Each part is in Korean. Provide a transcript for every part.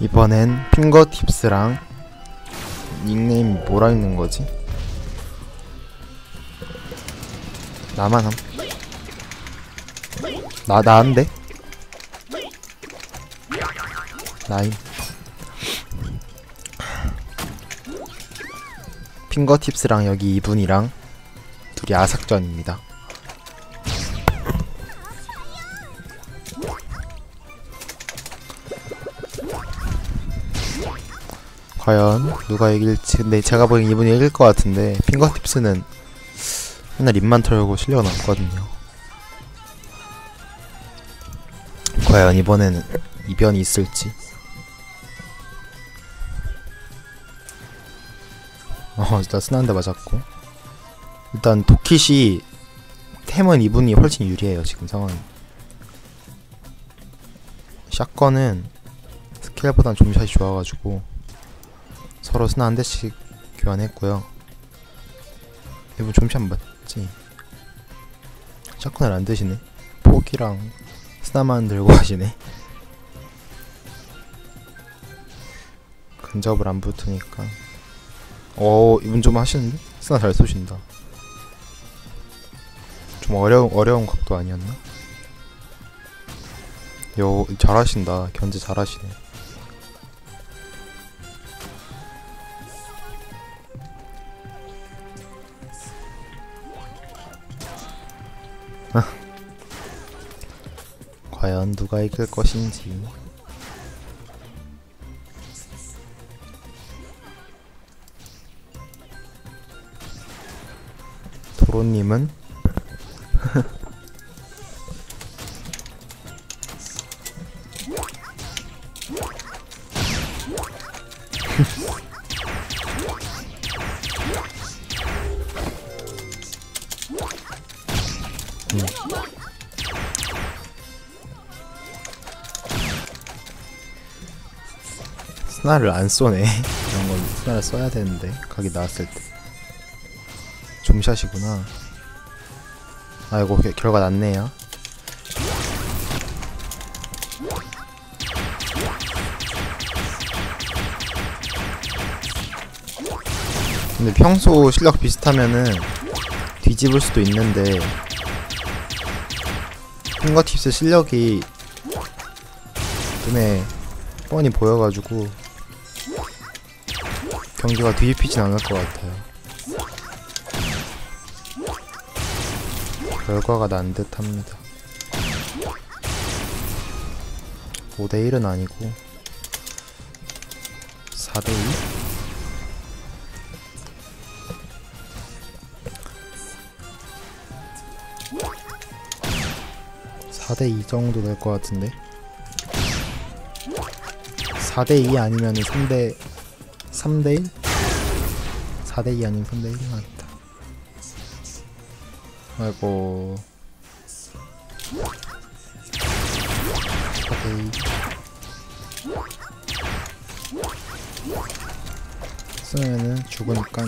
이번엔 핑거팁스랑 닉네임 뭐라 있는 거지? 나만 함. 나 나인데? 나임. 핑거팁스랑 여기 이분이랑 둘이 아삭전입니다. 과연 누가 이길지. 근데 제가 보기엔 이분이 이길 것 같은데 핑거팁스는 맨날 입만 털고 실력은 없거든요. 과연 이번에는 이변이 있을지. 어 일단 스난데 맞았고. 일단 도킷이 템은 이분이 훨씬 유리해요 지금 상황이. 샷건은 스킬보단 좀샷이 좋아가지고 서로 스나 한 대씩 교환했고요. 이분 좀샷 맞지? 샷건을 안 드시네. 포기랑 스나만 들고 가시네. 근접을 안 붙으니까. 어, 이분 좀 하시는데? 스나 잘 쏘신다. 좀 어려운 어려운 각도 아니었나? 요 잘하신다. 견제 잘하시네. 과연 누가 이길 것인지. 도로님은 스나를 안 쏘네. 이런 건 스나를 써야 되는데 각이 나왔을 때. 좀샷이구나. 아이고 게- 결과 났네요. 근데 평소 실력 비슷하면은 뒤집을 수도 있는데 핑거팁스 실력이 눈에 뻔히 보여가지고 경기가 뒤집히진 않을 것 같아요. 결과가 난 듯합니다. 5대1은 아니고 4대2? 사대2 정도 될 것 같은데. 4대2 아니면 3대 3대1? 4대2 아니면 3대1이 맞다. 아이고. 4대2 쓰면은 죽으니까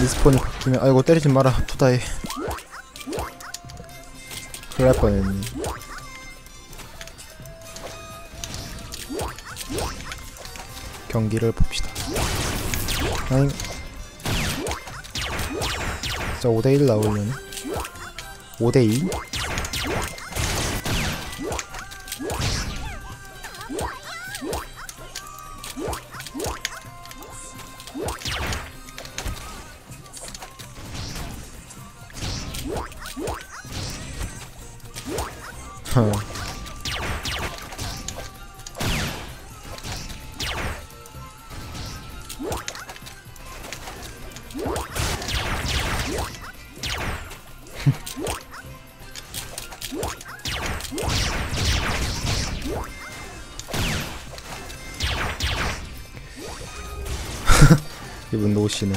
리스폰이 바뀌면 아이고 때리지 마라 투다해 날 뻔했네 경기를 봅시다. 아잉. 진짜 5대1 나오려나? 5대2? huh. 이분 노시네.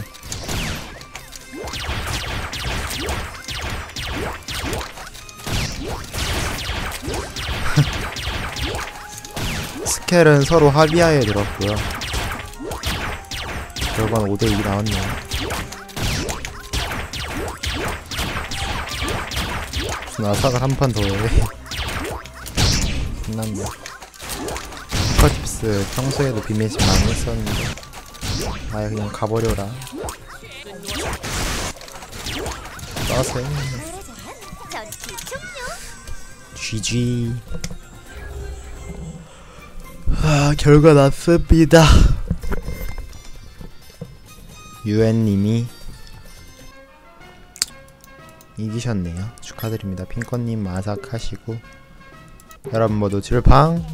스켈은 서로 합의하에 들었고요. 결과는 5대2 나왔네요. 무슨 아삭을 한 판 더 해. 끝났네. 핑커tip스 평소에도 비매진 많이 했었는데 아예 그냥 가버려라 종료. GG 아 결과 났습니다. 유엔님이 이기셨네요. 축하드립니다. 핑커님 마삭하시고. 여러분 모두 질팡